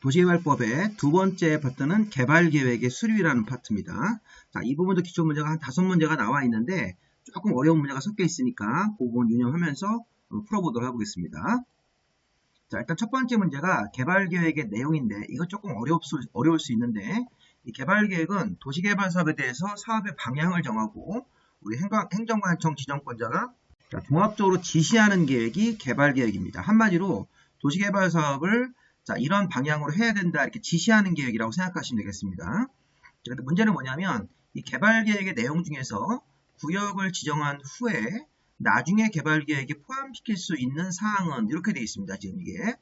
도시개발법의 두 번째 파트는 개발계획의 수립이라는 파트입니다. 자, 이 부분도 기초 문제가 한 다섯 문제가 나와 있는데 조금 어려운 문제가 섞여 있으니까 그 부분 유념하면서 풀어보도록 해보겠습니다. 자, 일단 첫 번째 문제가 개발계획의 내용인데 이거 조금 어려울 수, 어려울 수 있는데 이 개발계획은 도시개발 사업에 대해서 사업의 방향을 정하고 우리 행정, 행정관청 지정권자가 자, 종합적으로 지시하는 계획이 개발계획입니다. 한마디로 도시개발 사업을 자, 이런 방향으로 해야 된다 이렇게 지시하는 계획이라고 생각하시면 되겠습니다. 그런데 문제는 뭐냐면 이 개발 계획의 내용 중에서 구역을 지정한 후에 나중에 개발 계획에 포함시킬 수 있는 사항은 이렇게 되어 있습니다. 지금 이게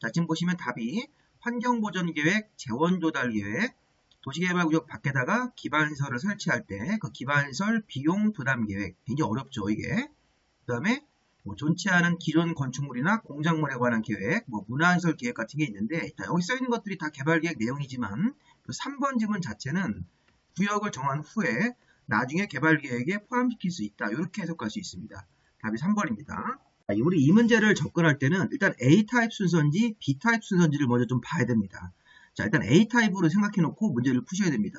자 지금 보시면 답이 환경보전 계획, 재원 조달 계획, 도시개발구역 밖에다가 기반시설을 설치할 때 그 기반시설 비용 부담 계획 굉장히 어렵죠 이게 그 다음에 뭐 존치 않은 기존 건축물이나 공작물에 관한 계획, 뭐 문화시설 계획 같은 게 있는데 자, 여기 써 있는 것들이 다 개발 계획 내용이지만 그 3번 지문 자체는 구역을 정한 후에 나중에 개발 계획에 포함시킬 수 있다. 이렇게 해석할 수 있습니다. 답이 3번입니다. 우리 이 문제를 접근할 때는 일단 A타입 순서인지 B타입 순서인지를 먼저 좀 봐야 됩니다. 자, 일단 A타입으로 생각해 놓고 문제를 푸셔야 됩니다.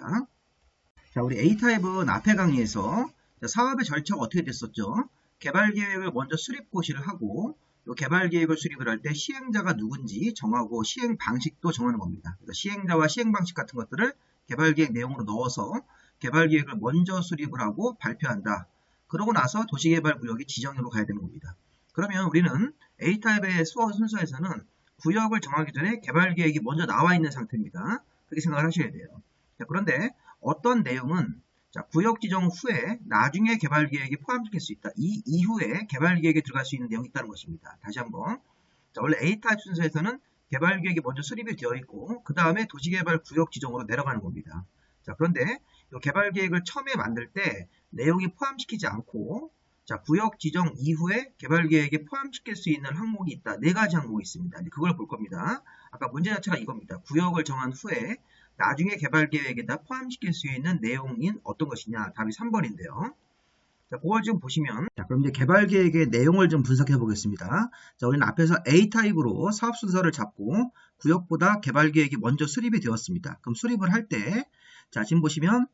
자, 우리 A타입은 앞에 강의에서 사업의 절차가 어떻게 됐었죠? 개발 계획을 먼저 수립 고시를 하고 또 개발 계획을 수립을 할 때 시행자가 누군지 정하고 시행 방식도 정하는 겁니다. 그러니까 시행자와 시행 방식 같은 것들을 개발 계획 내용으로 넣어서 개발 계획을 먼저 수립을 하고 발표한다. 그러고 나서 도시개발 구역이 지정으로 가야 되는 겁니다. 그러면 우리는 A타입의 수어 순서에서는 구역을 정하기 전에 개발 계획이 먼저 나와 있는 상태입니다. 그렇게 생각을 하셔야 돼요. 자, 그런데 어떤 내용은 자, 구역 지정 후에 나중에 개발 계획에 포함시킬 수 있다. 이 이후에 개발 계획에 들어갈 수 있는 내용이 있다는 것입니다. 다시 한번. 자, 원래 A타입 순서에서는 개발 계획이 먼저 수립이 되어 있고 그 다음에 도시개발 구역 지정으로 내려가는 겁니다. 자, 그런데 이 개발 계획을 처음에 만들 때 내용이 포함시키지 않고 자, 구역 지정 이후에 개발 계획에 포함시킬 수 있는 항목이 있다. 네 가지 항목이 있습니다. 그걸 볼 겁니다. 아까 문제 자체가 이겁니다. 구역을 정한 후에 나중에 개발 계획에다 포함시킬 수 있는 내용인 어떤 것이냐 답이 3번인데요. 자, 그걸 지금 보시면 자, 그럼 이제 개발 계획의 내용을 좀 분석해 보겠습니다. 자, 우리는 앞에서 A 타입으로 사업 순서를 잡고 구역보다 개발 계획이 먼저 수립이 되었습니다. 그럼 수립을 할 때 자, 지금 보시면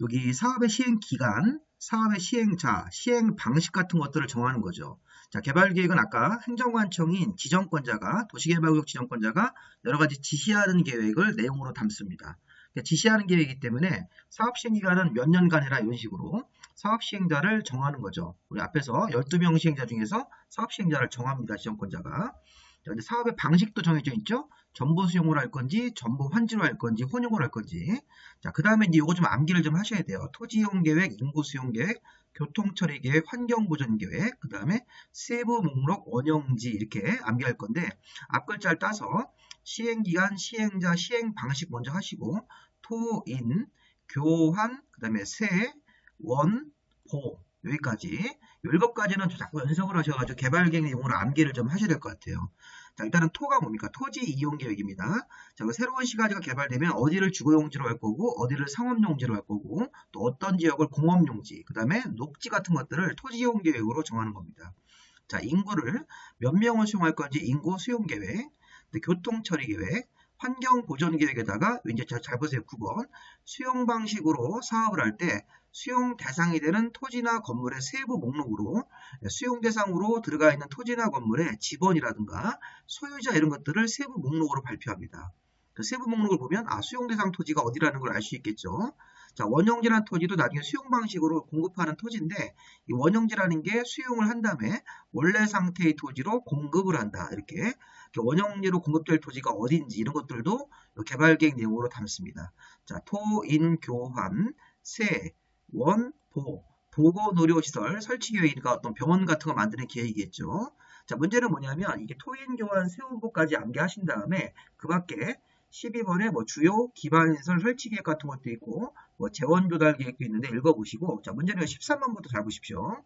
여기 사업의 시행 기간, 사업의 시행자, 시행 방식 같은 것들을 정하는 거죠. 자, 개발 계획은 아까 행정관청인 지정권자가, 도시개발구역 지정권자가 여러 가지 지시하는 계획을 내용으로 담습니다. 그러니까 지시하는 계획이기 때문에 사업 시행 기간은 몇 년간이라 이런 식으로 사업 시행자를 정하는 거죠. 우리 앞에서 12명 시행자 중에서 사업 시행자를 정합니다. 지정권자가. 자, 사업의 방식도 정해져 있죠. 전보 수용을 할 건지, 전보 환지로 할 건지, 혼용을 할 건지. 자, 그 다음에 이제 이거 좀 암기를 좀 하셔야 돼요. 토지 이용 계획, 인구 수용 계획, 교통 처리 계획, 환경 보전 계획, 그 다음에 세부 목록 원형지 이렇게 암기할 건데 앞 글자를 따서 시행 기간, 시행자, 시행 방식 먼저 하시고 토 인, 교환, 그 다음에 세, 원, 보 여기까지 일곱 가지는 자꾸 연습을 하셔가지고 개발계획 용어로 암기를 좀 하셔야 될 것 같아요. 자, 일단은 토가 뭡니까? 토지 이용 계획입니다. 자, 그 새로운 시가지가 개발되면 어디를 주거용지로 할 거고, 어디를 상업용지로 할 거고, 또 어떤 지역을 공업용지, 그 다음에 녹지 같은 것들을 토지 이용 계획으로 정하는 겁니다. 자, 인구를 몇 명을 수용할 건지 인구 수용 계획, 교통 처리 계획, 환경 보존 계획에다가 이제 잘 보세요. 9번 수용 방식으로 사업을 할 때 수용 대상이 되는 토지나 건물의 세부 목록으로 수용 대상으로 들어가 있는 토지나 건물의 지번이라든가 소유자 이런 것들을 세부 목록으로 발표합니다. 그 세부 목록을 보면 아 수용 대상 토지가 어디라는 걸 알 수 있겠죠. 자 원형지란 토지도 나중에 수용 방식으로 공급하는 토지인데 이 원형지라는 게 수용을 한 다음에 원래 상태의 토지로 공급을 한다 이렇게 원형지로 공급될 토지가 어딘지 이런 것들도 개발 계획 내용으로 담습니다. 자 토 인 교환 세 원, 보, 보고 의료시설 설치 계획이니까 어떤 병원 같은 거 만드는 계획이겠죠. 자, 문제는 뭐냐면 이게 토인 교환 세운부까지 암기하신 다음에 그 밖에 12번에 뭐 주요 기반시설 설치 계획 같은 것도 있고 뭐 재원 조달 계획도 있는데 읽어보시고 자, 문제는 13번부터 잘 보십시오.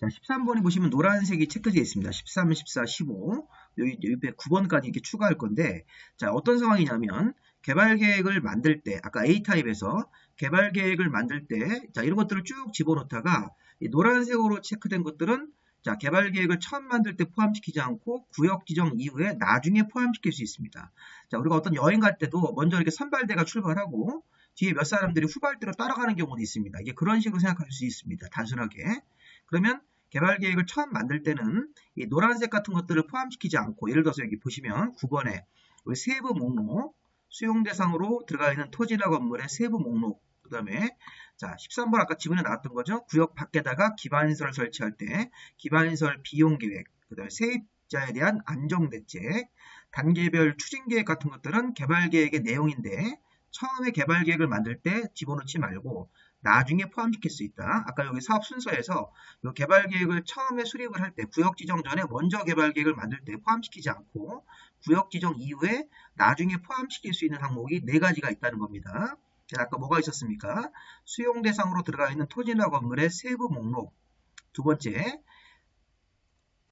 자, 13번에 보시면 노란색이 체크되어 있습니다. 13, 14, 15. 여기 옆에 9번까지 이렇게 추가할 건데, 자, 어떤 상황이냐면, 개발 계획을 만들 때, 아까 A타입에서 개발 계획을 만들 때, 자, 이런 것들을 쭉 집어넣다가, 노란색으로 체크된 것들은 자, 개발 계획을 처음 만들 때 포함시키지 않고 구역 지정 이후에 나중에 포함시킬 수 있습니다. 자, 우리가 어떤 여행 갈 때도 먼저 이렇게 선발대가 출발하고 뒤에 몇 사람들이 후발대로 따라가는 경우도 있습니다. 이게 그런 식으로 생각할 수 있습니다. 단순하게. 그러면 개발 계획을 처음 만들 때는 이 노란색 같은 것들을 포함시키지 않고 예를 들어서 여기 보시면 9번에 세부 목록 수용 대상으로 들어가 있는 토지나 건물의 세부 목록 그 다음에 자 13번 아까 지문에 나왔던 거죠. 구역 밖에다가 기반시설을 설치할 때 기반시설 비용 계획 그 다음에 세입자에 대한 안정 대책 단계별 추진 계획 같은 것들은 개발 계획의 내용인데 처음에 개발 계획을 만들 때 집어넣지 말고 나중에 포함시킬 수 있다. 아까 여기 사업 순서에서 개발 계획을 처음에 수립을 할 때 구역 지정 전에 먼저 개발 계획을 만들 때 포함시키지 않고 구역 지정 이후에 나중에 포함시킬 수 있는 항목이 네 가지가 있다는 겁니다. 아까 뭐가 있었습니까? 수용 대상으로 들어가 있는 토지나 건물의 세부 목록. 두 번째,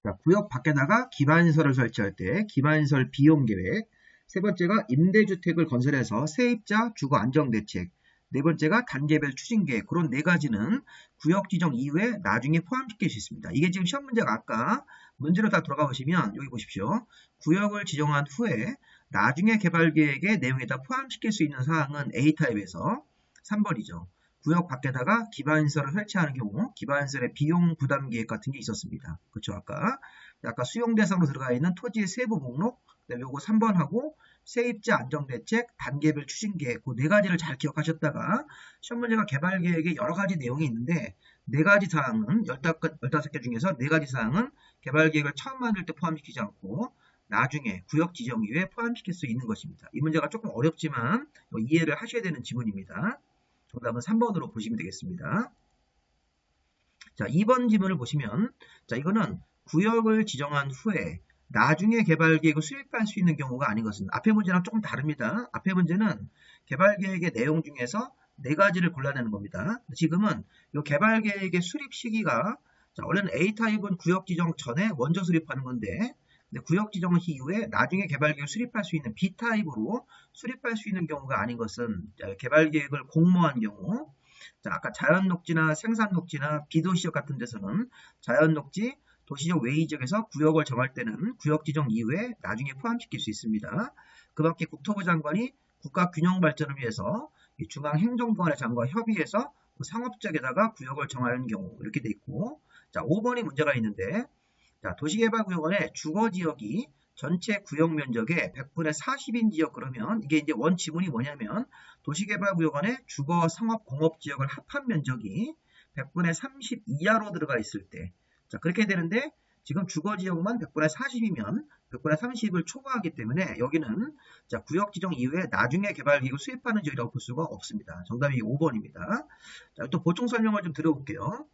자, 구역 밖에다가 기반시설을 설치할 때 기반시설 비용 계획. 세 번째가 임대주택을 건설해서 세입자 주거 안정 대책. 네 번째가 단계별 추진 계획. 그런 네 가지는 구역 지정 이후에 나중에 포함시킬 수 있습니다. 이게 지금 시험 문제가 아까 문제로 다 들어가 보시면 여기 보십시오. 구역을 지정한 후에 나중에 개발 계획의 내용에 다 포함시킬 수 있는 사항은 A타입에서 3번이죠. 구역 밖에다가 기반시설을 설치하는 경우 기반시설의 비용 부담 계획 같은 게 있었습니다. 그렇죠 아까 아까 수용 대상으로 들어가 있는 토지의 세부 목록 요거 3번하고 세입자 안정대책, 단계별 추진계획 그 네 가지를 잘 기억하셨다가 시험 문제가 개발 계획에 여러 가지 내용이 있는데 네 가지 사항은 15개 중에서 네 가지 사항은 개발 계획을 처음 만들 때 포함시키지 않고 나중에 구역 지정 이후에 포함시킬 수 있는 것입니다. 이 문제가 조금 어렵지만 이해를 하셔야 되는 지문입니다. 정답은 3번으로 보시면 되겠습니다. 자, 2번 지문을 보시면 자, 이거는 구역을 지정한 후에 나중에 개발 계획을 수립할 수 있는 경우가 아닌 것은 앞에 문제랑 조금 다릅니다. 앞에 문제는 개발 계획의 내용 중에서 네 가지를 골라내는 겁니다. 지금은 이 개발 계획의 수립 시기가 자, 원래는 A타입은 구역 지정 전에 먼저 수립하는 건데 구역 지정 이후에 나중에 개발 계획을 수립할 수 있는 B타입으로 수립할 수 있는 경우가 아닌 것은 개발 계획을 공모한 경우 자, 아까 자연 녹지나 생산 녹지나 비도시적 같은 데서는 자연 녹지, 도시적 외의 지역에서 구역을 정할 때는 구역 지정 이후에 나중에 포함시킬 수 있습니다. 그 밖에 국토부 장관이 국가 균형 발전을 위해서 중앙행정부관의 장관 협의해서 그 상업적에다가 구역을 정하는 경우 이렇게 돼 있고 자 5번이 문제가 있는데 자, 도시개발구역원의 주거지역이 전체 구역 면적의 100분의 40인 지역 그러면 이게 이제 원 지문이 뭐냐면 도시개발구역원의 주거 상업 공업 지역을 합한 면적이 100분의 30 이하로 들어가 있을 때 자, 그렇게 되는데 지금 주거 지역만 100분의 40이면 100분의 30을 초과하기 때문에 여기는 자, 구역 지정 이후에 나중에 개발기구 수입하는 지역이라고 볼 수가 없습니다. 정답이 5번입니다. 자, 또 보충 설명을 좀 드려볼게요.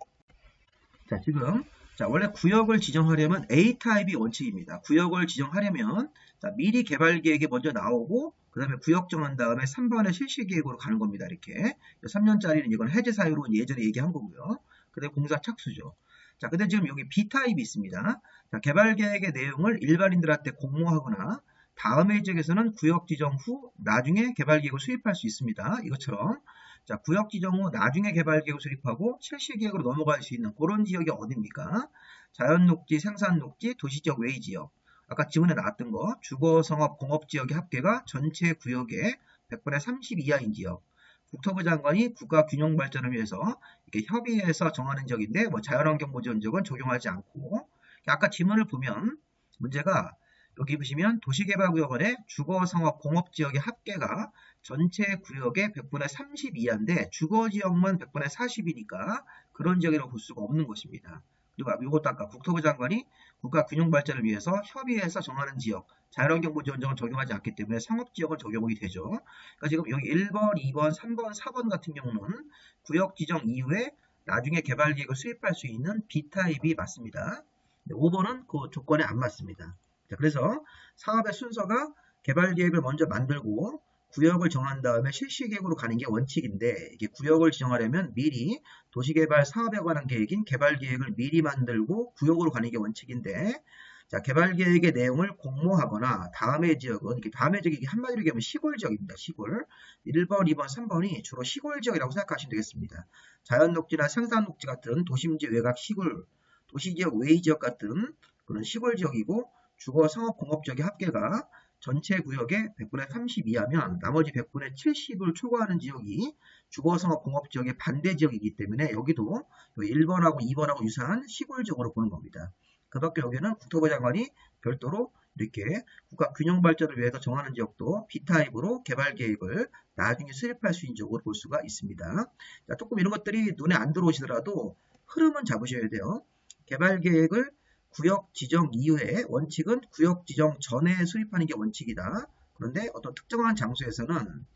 자, 지금 자, 원래 구역을 지정하려면 A타입이 원칙입니다. 구역을 지정하려면 자, 미리 개발 계획이 먼저 나오고 그 다음에 구역 정한 다음에 3번의 실시 계획으로 가는 겁니다. 이렇게 3년짜리는 이건 해제 사유로 예전에 얘기한 거고요. 그 다음에 공사 착수죠. 자, 근데 지금 여기 B타입이 있습니다. 자, 개발 계획의 내용을 일반인들한테 공모하거나 다음의 지역에서는 구역 지정 후 나중에 개발 계획을 수립할 수 있습니다. 이것처럼 자, 구역 지정 후 나중에 개발 계획을 수립하고 실시 계획으로 넘어갈 수 있는 그런 지역이 어딥니까? 자연 녹지, 생산 녹지, 도시적 외의 지역. 아까 지문에 나왔던 거 주거, 성업, 공업 지역의 합계가 전체 구역의 100분의 30 이하인 지역. 국토부 장관이 국가 균형 발전을 위해서 협의해서 정하는 지역인데 뭐 자연환경 보전 지역은 적용하지 않고 아까 지문을 보면 문제가 여기 보시면 도시개발구역원의 주거, 성업, 공업 지역의 합계가 전체 구역의 100분의 30 이하인데 주거지역만 100분의 40이니까 그런 지역이라고 볼 수가 없는 것입니다. 그리고 이것도 아까 국토부 장관이 국가 균형 발전을 위해서 협의해서 정하는 지역, 자연환경보 지원정을 적용하지 않기 때문에 상업지역은 적용이 되죠. 그러니까 지금 여기 1번, 2번, 3번, 4번 같은 경우는 구역 지정 이후에 나중에 개발 계획을 수립할 수 있는 B타입이 맞습니다. 5번은 그 조건에 안 맞습니다. 자, 그래서 사업의 순서가 개발 계획을 먼저 만들고 구역을 정한 다음에 실시 계획으로 가는 게 원칙인데 이게 구역을 지정하려면 미리 도시개발 사업에 관한 계획인 개발 계획을 미리 만들고 구역으로 가는 게 원칙인데 자 개발 계획의 내용을 공모하거나 다음의 지역은 이게 다음의 지역이 한마디로 얘기하면 시골 지역입니다. 시골 1번, 2번, 3번이 주로 시골 지역이라고 생각하시면 되겠습니다. 자연 녹지나 생산 녹지 같은 도심지 외곽 시골 도시 지역, 외지역 같은 그런 시골 지역이고 주거, 상업, 공업 지역의 합계가 전체 구역의 100분의 30 이하면 나머지 100분의 70을 초과하는 지역이 주거, 상업, 공업 지역의 반대 지역이기 때문에 여기도 1번하고 2번하고 유사한 시골 지역으로 보는 겁니다. 그 밖에 여기는 국토부 장관이 별도로 이렇게 국가 균형 발전을 위해서 정하는 지역도 B타입으로 개발 계획을 나중에 수립할 수 있는 지역으로 볼 수가 있습니다. 자, 조금 이런 것들이 눈에 안 들어오시더라도 흐름은 잡으셔야 돼요. 개발 계획을 구역 지정 이후에 원칙은 구역 지정 전에 수립하는 게 원칙이다. 그런데 어떤 특정한 장소에서는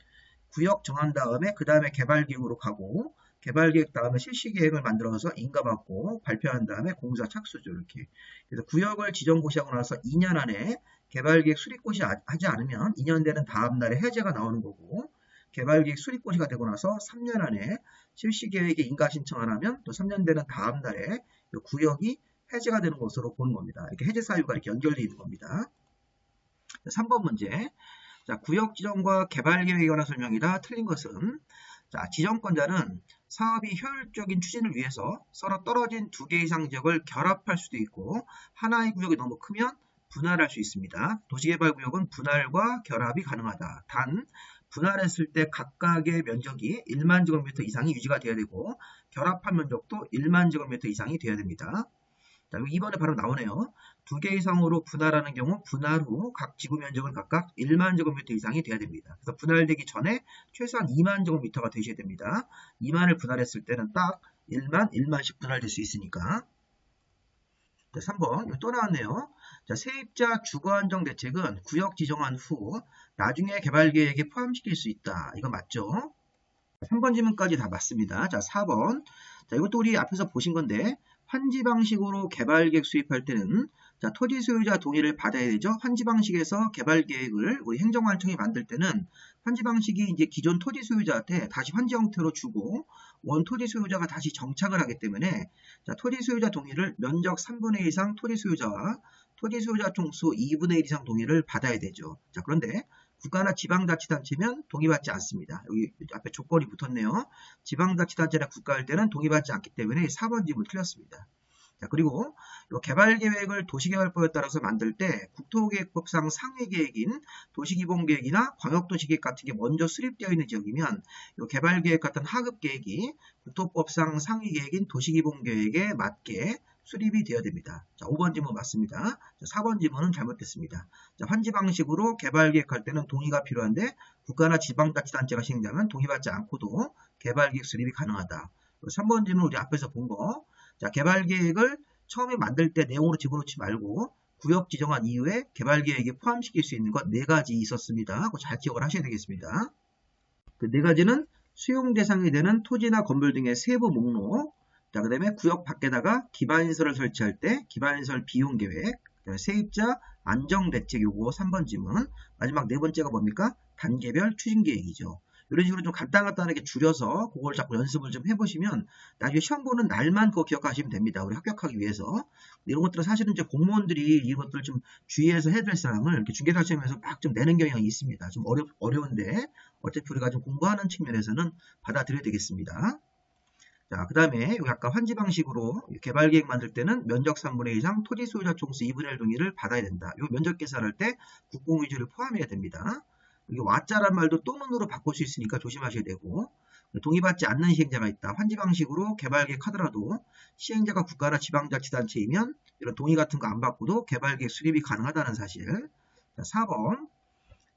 구역 정한 다음에 그 다음에 개발 계획으로 가고 개발 계획 다음에 실시 계획을 만들어서 인가받고 발표한 다음에 공사 착수죠 이렇게. 그래서 구역을 지정 고시하고 나서 2년 안에 개발 계획 수립 고시 하지 않으면 2년 되는 다음 날에 해제가 나오는 거고 개발 계획 수립 고시가 되고 나서 3년 안에 실시 계획에 인가 신청을 하면 또 3년 되는 다음 날에 구역이 해제가 되는 것으로 보는 겁니다. 이렇게 해제 사유가 이렇게 연결되어 있는 겁니다. 3번 문제. 자, 구역 지정과 개발 계획에 관한 설명이다. 틀린 것은 자, 지정권자는 사업이 효율적인 추진을 위해서 서로 떨어진 두 개 이상 지역을 결합할 수도 있고 하나의 구역이 너무 크면 분할할 수 있습니다. 도시개발구역은 분할과 결합이 가능하다. 단 분할했을 때 각각의 면적이 1만 제곱미터 이상이 유지가 되어야 되고 결합한 면적도 1만 제곱미터 이상이 되어야 됩니다. 자, 2번에 바로 나오네요. 두 개 이상으로 분할하는 경우 분할 후 각 지구 면적은 각각 1만 제곱미터 이상이 돼야 됩니다. 그래서 분할되기 전에 최소한 2만 제곱미터가 되셔야 됩니다. 2만을 분할했을 때는 딱 1만, 1만씩 분할될 수 있으니까. 자, 3번 또 나왔네요. 자, 세입자 주거 안정 대책은 구역 지정한 후 나중에 개발 계획에 포함시킬 수 있다. 이거 맞죠? 3번 질문까지 다 맞습니다. 자, 4번. 자, 이것도 우리 앞에서 보신 건데 환지 방식으로 개발 계획 수립할 때는 자, 토지 소유자 동의를 받아야 되죠. 환지 방식에서 개발 계획을 우리 행정관청이 만들 때는 환지 방식이 이제 기존 토지 소유자한테 다시 환지 형태로 주고 원 토지 소유자가 다시 정착을 하기 때문에 자, 토지 소유자 동의를 면적 3분의 1 이상 토지 소유자와 토지 소유자 총수 2분의 1 이상 동의를 받아야 되죠. 자, 그런데 국가나 지방자치단체면 동의받지 않습니다. 여기 앞에 조건이 붙었네요. 지방자치단체나 국가할 때는 동의받지 않기 때문에 4번 질문 틀렸습니다. 자, 그리고 개발계획을 도시개발법에 따라서 만들 때 국토계획법상 상위계획인 도시기본계획이나 광역도시계획 같은 게 먼저 수립되어 있는 지역이면 개발계획 같은 하급계획이 국토법상 상위계획인 도시기본계획에 맞게 수립이 되어야 됩니다. 자, 5번 지문 맞습니다. 자, 4번 지문은 잘못됐습니다. 자, 환지 방식으로 개발 계획할 때는 동의가 필요한데 국가나 지방자치단체가 시행자면 동의받지 않고도 개발 계획 수립이 가능하다. 3번 지문 우리 앞에서 본 거. 자, 개발 계획을 처음에 만들 때 내용으로 집어넣지 말고 구역 지정한 이후에 개발 계획에 포함시킬 수 있는 것 네 가지 있었습니다. 잘 기억을 하셔야 되겠습니다. 그 네 가지는 수용 대상이 되는 토지나 건물 등의 세부 목록, 자, 그 다음에 구역 밖에다가 기반시설을 설치할 때 기반시설 비용 계획, 세입자 안정 대책 요거 3번 지문, 마지막 네 번째가 뭡니까? 단계별 추진 계획이죠. 이런 식으로 좀 간단간단하게 줄여서 그걸 자꾸 연습을 좀 해보시면 나중에 시험 보는 날만 그거 기억하시면 됩니다. 우리 합격하기 위해서. 이런 것들은 사실은 이제 공무원들이 이것들 좀 주의해서 해야 될 사항을 이렇게 중개사 시험에서 막 좀 내는 경향이 있습니다. 좀 어려, 어려운데 어차피 우리가 좀 공부하는 측면에서는 받아들여야 되겠습니다. 자, 그 다음에 아까 환지 방식으로 개발 계획 만들 때는 면적 3분의 2 이상 토지 소유자 총수 2분의 1 동의를 받아야 된다. 이 면적 계산할 때 국공 위주를 포함해야 됩니다. 여기 와짜란 말도 또문으로 바꿀 수 있으니까 조심하셔야 되고 동의받지 않는 시행자가 있다. 환지 방식으로 개발 계획 하더라도 시행자가 국가나 지방자치단체이면 이런 동의 같은 거 안 받고도 개발 계획 수립이 가능하다는 사실. 자, 4번.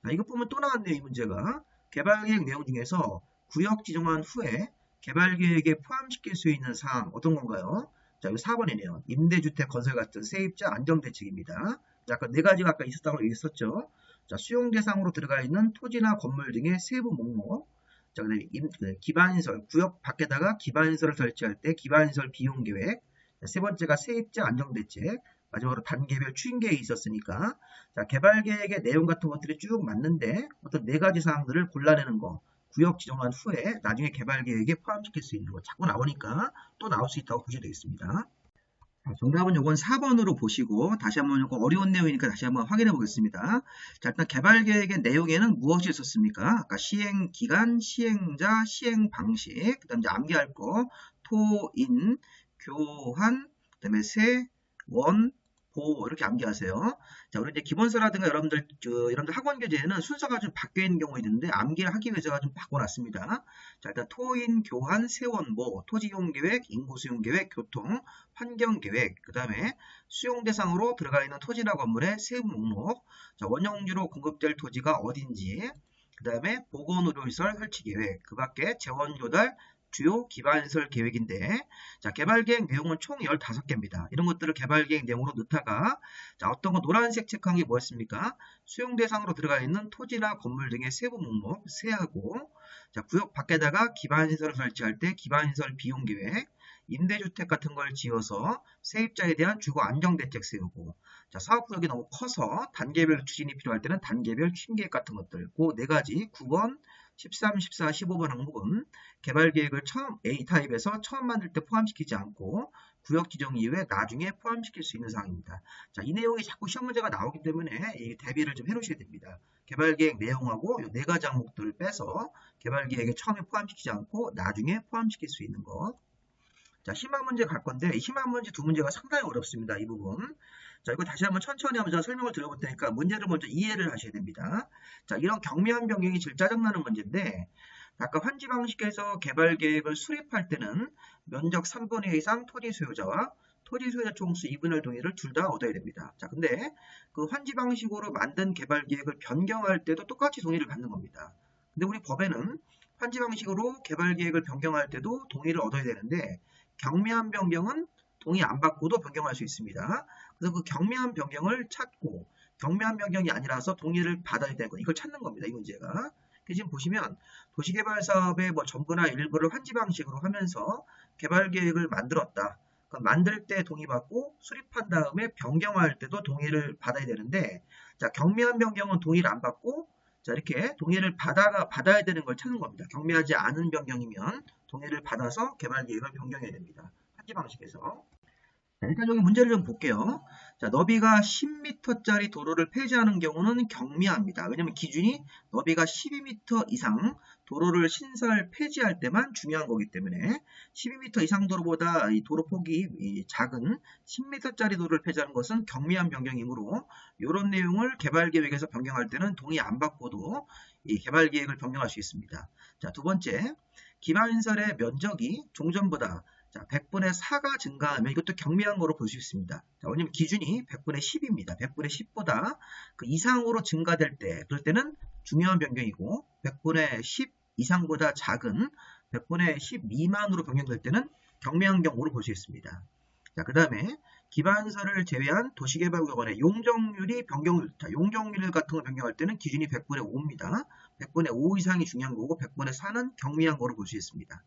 자, 이것 보면 또 나왔네요. 이 문제가. 개발 계획 내용 중에서 구역 지정한 후에 개발 계획에 포함시킬 수 있는 사항 어떤 건가요? 자, 여기 4번이네요. 임대주택 건설 같은 세입자 안정 대책입니다. 자, 아까 네 가지가 아까 있었다고 얘기했었죠. 자, 수용 대상으로 들어가 있는 토지나 건물 등의 세부 목록. 자, 그다음에 그 기반시설, 구역 밖에다가 기반시설을 설치할 때 기반시설 비용 계획. 자, 세 번째가 세입자 안정 대책. 마지막으로 단계별 추진 계획이 있었으니까 자, 개발 계획의 내용 같은 것들이 쭉 맞는데 어떤 네 가지 사항들을 골라내는 거. 구역 지정한 후에 나중에 개발 계획에 포함시킬 수 있는 거 자꾸 나오니까 또 나올 수 있다고 보셔도 되겠습니다. 정답은 요건 4번으로 보시고 다시 한번 요거 어려운 내용이니까 다시 한번 확인해 보겠습니다. 자, 일단 개발 계획의 내용에는 무엇이 있었습니까? 아까 시행 기간, 시행자, 시행 방식, 그다음 에 암기할 거, 토인, 교환, 그다음에 세, 원, 보 이렇게 암기하세요. 자, 우리 이제 기본서라든가 여러분들 저, 여러분들 학원 교재에는 순서가 좀 바뀌어 있는 경우가 있는데 암기를 하기 위해서 좀 바꿔놨습니다. 자, 일단 토인, 교환, 세원보, 토지이용 계획, 인구 수용 계획, 교통, 환경 계획, 그 다음에 수용 대상으로 들어가 있는 토지나 건물의 세부 목록, 자, 원용지로 공급될 토지가 어딘지, 그 다음에 보건의료시설 설치 계획, 그 밖에 재원 조달, 주요 기반시설 계획인데 자 개발 계획 내용은 총 15개입니다. 이런 것들을 개발 계획 내용으로 넣다가 자 어떤 거 노란색 체크한 게 뭐였습니까? 수용 대상으로 들어가 있는 토지나 건물 등의 세부 목록 세하고 자 구역 밖에다가 기반시설을 설치할 때 기반시설 비용 계획 임대주택 같은 걸 지어서 세입자에 대한 주거 안정 대책 세우고 자 사업구역이 너무 커서 단계별 추진이 필요할 때는 단계별 추진 계획 같은 것들 그네 가지 9번 13, 14, 15번 항목은 개발 계획을 처음 A타입에서 처음 만들 때 포함시키지 않고 구역 지정 이후에 나중에 포함시킬 수 있는 사항입니다. 자, 이 내용이 자꾸 시험 문제가 나오기 때문에 대비를 좀 해놓으셔야 됩니다. 개발 계획 내용하고 네 가지 항목들을 빼서 개발 계획에 처음에 포함시키지 않고 나중에 포함시킬 수 있는 것. 자, 희망 문제 갈 건데 희망 문제 두 문제가 상당히 어렵습니다. 이 부분. 자, 이거 다시 한번 천천히 한번 설명을 드려볼 테니까 문제를 먼저 이해를 하셔야 됩니다. 자, 이런 경미한 변경이 제일 짜증나는 문제인데 아까 환지 방식에서 개발 계획을 수립할 때는 면적 3분의 2 이상 토지 소유자와 토지 소유자 총수 2분의 1 동의를 둘 다 얻어야 됩니다. 자, 근데 그 환지 방식으로 만든 개발 계획을 변경할 때도 똑같이 동의를 받는 겁니다. 근데 우리 법에는 환지 방식으로 개발 계획을 변경할 때도 동의를 얻어야 되는데 경미한 변경은 동의 안 받고도 변경할 수 있습니다. 그래서 그 경미한 변경을 찾고 경미한 변경이 아니라서 동의를 받아야 되고 이걸 찾는 겁니다. 이 문제가. 지금 보시면 도시개발 사업의 뭐 전부나 일부를 환지 방식으로 하면서 개발 계획을 만들었다. 만들 때 동의받고 수립한 다음에 변경할 때도 동의를 받아야 되는데 자 경미한 변경은 동의를 안 받고 자 이렇게 동의를 받아가 받아야 되는 걸 찾는 겁니다. 경미하지 않은 변경이면 동의를 받아서 개발 계획을 변경해야 됩니다. 환지 방식에서. 자, 일단 여기 문제를 좀 볼게요. 자, 너비가 10m짜리 도로를 폐지하는 경우는 경미합니다. 왜냐면 기준이 너비가 12m 이상 도로를 신설 폐지할 때만 중요한 거기 때문에 12m 이상 도로보다 이 도로 폭이 작은 10m짜리 도로를 폐지하는 것은 경미한 변경이므로 이런 내용을 개발 계획에서 변경할 때는 동의 안 받고도 이 개발 계획을 변경할 수 있습니다. 자, 두 번째, 기반인설의 면적이 종전보다 자, 100분의 4가 증가하면 이것도 경미한 거로 볼 수 있습니다. 자, 왜냐면 기준이 100분의 10입니다. 100분의 10보다 그 이상으로 증가될 때, 그럴 때는 중요한 변경이고, 100분의 10 이상보다 작은 100분의 10 미만으로 변경될 때는 경미한 경우로 볼 수 있습니다. 자, 그 다음에 기반설을 제외한 도시개발구역원의 용적률이 변경률, 자, 용적률 같은 거 변경할 때는 기준이 100분의 5입니다. 100분의 5 이상이 중요한 거고 100분의 4는 경미한 거로 볼 수 있습니다.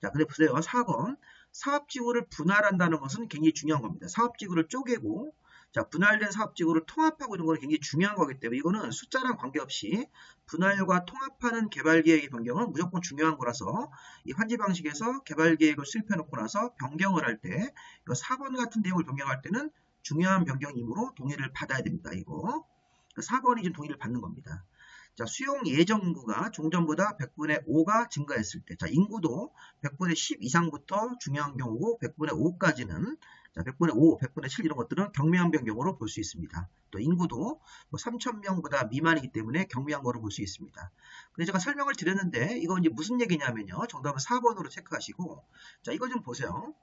자, 근데 보세요. 4번. 사업지구를 분할한다는 것은 굉장히 중요한 겁니다. 사업지구를 쪼개고 자 분할된 사업지구를 통합하고 이런 거는 굉장히 중요한 거기 때문에 이거는 숫자랑 관계없이 분할과 통합하는 개발계획의 변경은 무조건 중요한 거라서 이 환지 방식에서 개발계획을 수립해 놓고 나서 변경을 할 때 이거 4번 같은 내용을 변경할 때는 중요한 변경이므로 동의를 받아야 됩니다. 이거 4번이 지금 동의를 받는 겁니다. 자, 수용 예정 인구가 종전보다 100분의 5가 증가했을 때, 자, 인구도 100분의 10 이상부터 중요한 경우고 100분의 5까지는 자, 100분의 5, 100분의 7 이런 것들은 경미한 변경으로 볼 수 있습니다. 또 인구도 뭐 3,000명보다 미만이기 때문에 경미한 거로 볼 수 있습니다. 근데 제가 설명을 드렸는데 이거 이제 무슨 얘기냐면요. 정답은 4번으로 체크하시고 자, 이거 좀 보세요.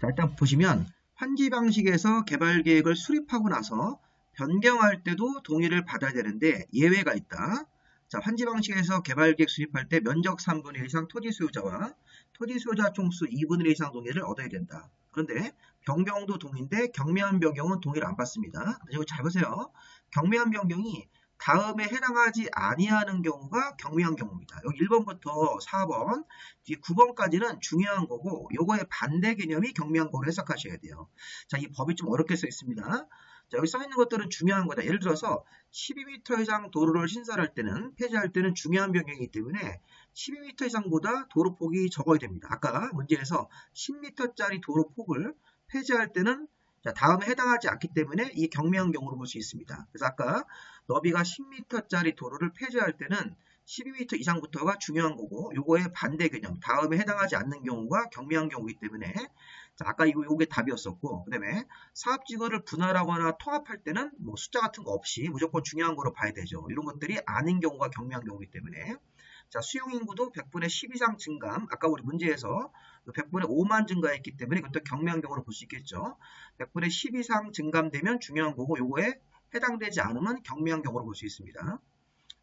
자, 일단 보시면 환지 방식에서 개발 계획을 수립하고 나서 변경할 때도 동의를 받아야 되는데 예외가 있다. 자, 환지 방식에서 개발 계획 수립할 때 면적 3분의 1 이상 토지 소유자와 토지 소유자 총수 2분의 1 이상 동의를 얻어야 된다. 그런데 변경도 동의인데 경미한 변경은 동의를 안 받습니다. 이거 잘 보세요. 경미한 변경이 다음에 해당하지 아니하는 경우가 경미한 경우입니다. 여기 1번부터 4번, 뒤 9번까지는 중요한 거고 요거의 반대 개념이 경미한 거로 해석하셔야 돼요. 자, 이 법이 좀 어렵게 써 있습니다. 자, 여기 써 있는 것들은 중요한 거다. 예를 들어서 12m 이상 도로를 신설할 때는 폐지할 때는 중요한 변경이기 때문에 12m 이상보다 도로 폭이 적어야 됩니다. 아까 문제에서 10m짜리 도로 폭을 폐지할 때는 자, 다음에 해당하지 않기 때문에 이 경미한 경우로 볼 수 있습니다. 그래서 아까 너비가 10m짜리 도로를 폐지할 때는 12m 이상부터가 중요한 거고 요거의 반대 개념 다음에 해당하지 않는 경우가 경미한 경우이기 때문에 자, 아까 이거 요게 답이었었고 그 다음에 사업지구를 분할하거나 통합할 때는 뭐 숫자 같은 거 없이 무조건 중요한 거로 봐야 되죠. 이런 것들이 아닌 경우가 경미한 경우이기 때문에 자 수용 인구도 100분의 10 이상 증감 아까 우리 문제에서 100분의 5만 증가했기 때문에 이것도 경미한 경우로 볼 수 있겠죠. 100분의 10 이상 증감되면 중요한 거고 요거에 해당되지 않으면 경미한 경우로 볼 수 있습니다.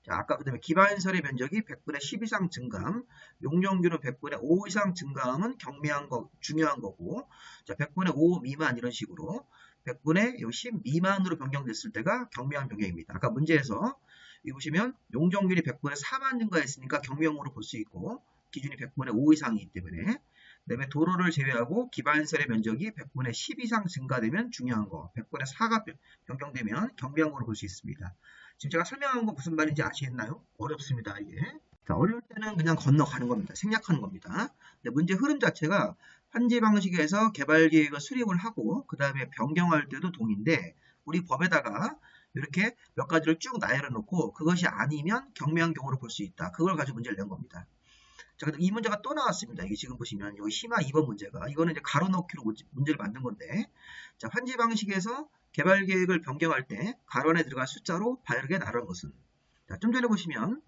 자, 아까 그 다음에 기반설의 면적이 100분의 10 이상 증감, 용적률은 100분의 5 이상 증감은 경미한 거, 중요한 거고, 자, 100분의 5 미만 이런 식으로 100분의 10 미만으로 변경됐을 때가 경미한 변경입니다. 아까 문제에서 이 보시면 용적률이 100분의 4만 증가했으니까 경미형으로 볼 수 있고, 기준이 100분의 5 이상이기 때문에 그 다음에 도로를 제외하고 기반설의 면적이 100분의 10 이상 증가되면 중요한 거, 100분의 4가 변경되면 거로 볼 수 있습니다. 지금 제가 설명한 거 무슨 말인지 아시겠나요? 어렵습니다, 이게. 자, 어려울 때는 그냥 건너가는 겁니다. 생략하는 겁니다. 문제 흐름 자체가 환지 방식에서 개발 계획을 수립을 하고 그 다음에 변경할 때도 동인데 우리 법에다가 이렇게 몇 가지를 쭉 나열해 놓고 그것이 아니면 경미한 경우로 볼 수 있다. 그걸 가지고 문제를 낸 겁니다. 자, 이 문제가 또 나왔습니다. 이게 지금 보시면 여기 심화 2번 문제가 이거는 이제 가로 넣기로 문제를 만든 건데 자, 환지 방식에서 개발 계획을 변경할 때 가론에 들어갈 숫자로 바르게 나눈 것은 자, 좀 전에 보시면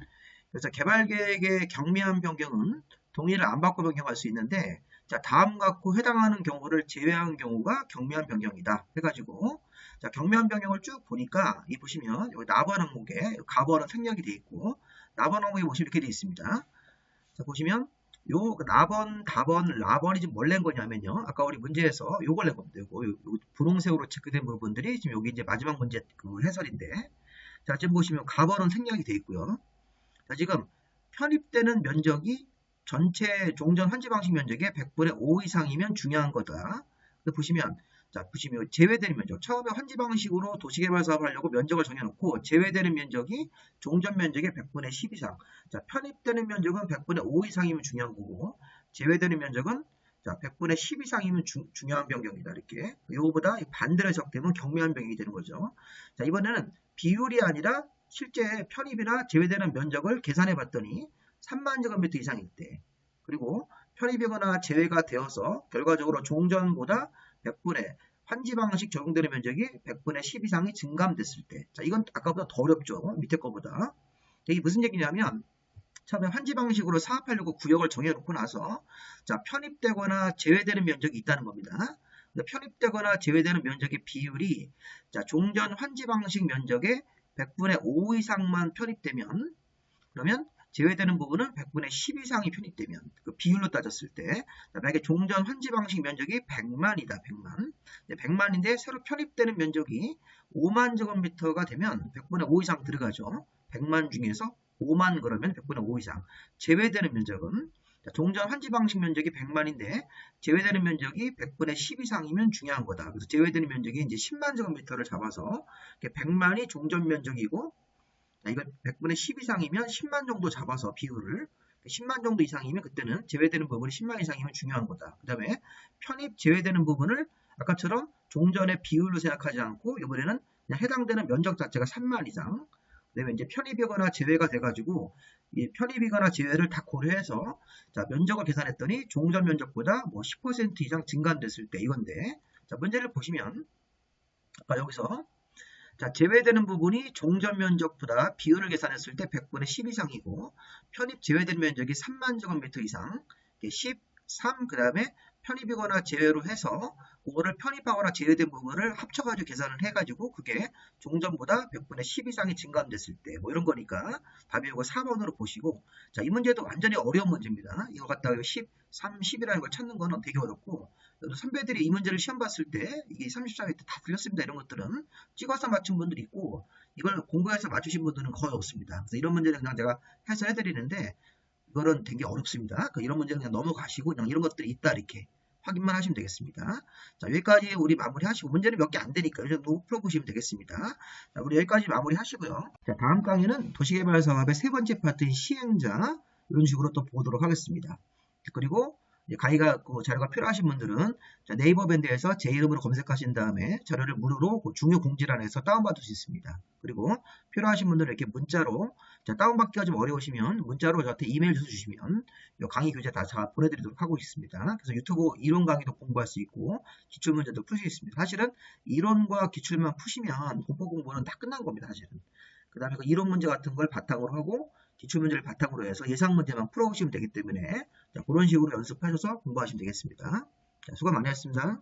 그래서 개발 계획의 경미한 변경은 동의를 안 받고 변경할 수 있는데 자, 다음 갖고 해당하는 경우를 제외한 경우가 경미한 변경이다. 해가지고 자, 경미한 변경을 쭉 보니까 이 보시면 여기 나번 항목에 가번은 생략이 되어 있고 나번 항목에 보시면 이렇게 되어 있습니다. 자, 보시면 요 나번, 다번, 라번이 지금 뭘 낸 거냐면요. 아까 우리 문제에서 요걸 낸 겁니다. 요거, 요, 분홍색으로 체크된 부분들이 지금 여기 이제 마지막 문제 그 해설인데. 자, 지금 보시면 가번은 생략이 되어 있고요. 자, 지금 편입되는 면적이 전체 종전 환지 방식 면적의 100분의 5 이상이면 중요한 거다. 보시면 자, 보시면 제외되는 면적. 처음에 환지 방식으로 도시개발 사업을 하려고 면적을 정해놓고 제외되는 면적이 종전 면적의 100분의 10 이상. 자, 편입되는 면적은 100분의 5 이상이면 중요한 거고 제외되는 면적은 자, 100분의 10 이상이면 주, 중요한 변경이다. 이렇게. 이거보다 반대로 해석되면 경미한 변경이 되는 거죠. 자, 이번에는 비율이 아니라 실제 편입이나 제외되는 면적을 계산해 봤더니 3만 제곱미터 이상일 때 그리고 편입이거나 제외가 되어서 결과적으로 종전보다 100분의 환지 방식 적용되는 면적이 100분의 10 이상이 증감됐을 때. 자, 이건 아까보다 더 어렵죠. 밑에 거보다. 이게 무슨 얘기냐면 처음에 환지 방식으로 사업하려고 구역을 정해놓고 나서 자, 편입되거나 제외되는 면적이 있다는 겁니다. 편입되거나 제외되는 면적의 비율이 자, 종전 환지 방식 면적의 100분의 5 이상만 편입되면 그러면 제외되는 부분은 100분의 10 이상이 편입되면 그 비율로 따졌을 때 만약에 종전 환지 방식 면적이 100만이다. 100만. 100만인데 새로 편입되는 면적이 5만 제곱미터가 되면 100분의 5 이상 들어가죠. 100만 중에서 5만 그러면 100분의 5 이상. 제외되는 면적은 종전 환지 방식 면적이 100만인데 제외되는 면적이 100분의 10 이상이면 중요한 거다. 그래서 제외되는 면적이 이제 10만 제곱미터를 잡아서 100만이 종전 면적이고 이거 100분의 10 이상이면 10만 정도 잡아서 비율을 10만 정도 이상이면 그때는 제외되는 부분이 10만 이상이면 중요한 거다. 그 다음에 편입 제외되는 부분을 아까처럼 종전의 비율로 생각하지 않고 이번에는 그냥 해당되는 면적 자체가 3만 이상 그다음에 이제 편입이거나 제외가 돼가지고 이 편입이거나 제외를 다 고려해서 자 면적을 계산했더니 종전 면적보다 뭐 10% 이상 증가됐을 때 이건데 자 문제를 보시면 아까 여기서 자, 제외되는 부분이 종전 면적보다 비율을 계산했을 때 100분의 10 이상이고 편입 제외된 면적이 3만 제곱미터 이상 13, 그 다음에 편입이거나 제외로 해서 그거를 편입하거나 제외된 부분을 합쳐가지고 계산을 해가지고 그게 종전보다 100분의 10 이상이 증감됐을 때 뭐 이런 거니까 답이 이거 4번으로 보시고 자 이 문제도 완전히 어려운 문제입니다. 이거 갖다가 10, 3, 10이라는 걸 찾는 거는 되게 어렵고 선배들이 이 문제를 시험 봤을 때 이게 30장에 다 틀렸습니다. 이런 것들은 찍어서 맞춘 분들이 있고 이걸 공부해서 맞추신 분들은 거의 없습니다. 그래서 이런 문제는 그냥 제가 해서 해드리는데 이거는 되게 어렵습니다. 그 이런 문제는 그냥 넘어가시고 그냥 이런 것들이 있다 이렇게 확인만 하시면 되겠습니다. 자, 여기까지 우리 마무리 하시고 문제는 몇 개 안 되니까 이 정도 풀어보시면 되겠습니다. 자, 우리 여기까지 마무리 하시고요. 자, 다음 강의는 도시개발 사업의 세 번째 파트인 시행자 이런 식으로 또 보도록 하겠습니다. 그리고 강의가 그 자료가 필요하신 분들은 네이버 밴드에서 제 이름으로 검색하신 다음에 자료를 무료로 그 중요 공지란에서 다운받을 수 있습니다. 그리고 필요하신 분들은 이렇게 문자로 자, 다운받기가 좀 어려우시면 문자로 저한테 이메일 주소 주시면 요 강의 교재 다 자- 보내드리도록 하고 있습니다. 그래서 유튜브 이론 강의도 공부할 수 있고 기출 문제도 풀 수 있습니다. 사실은 이론과 기출만 푸시면 공포 공부는 다 끝난 겁니다. 사실은. 그 다음에 그 이론 문제 같은 걸 바탕으로 하고 기출 문제를 바탕으로 해서 예상 문제만 풀어보시면 되기 때문에 자, 그런 식으로 연습하셔서 공부하시면 되겠습니다. 자, 수고 많으셨습니다.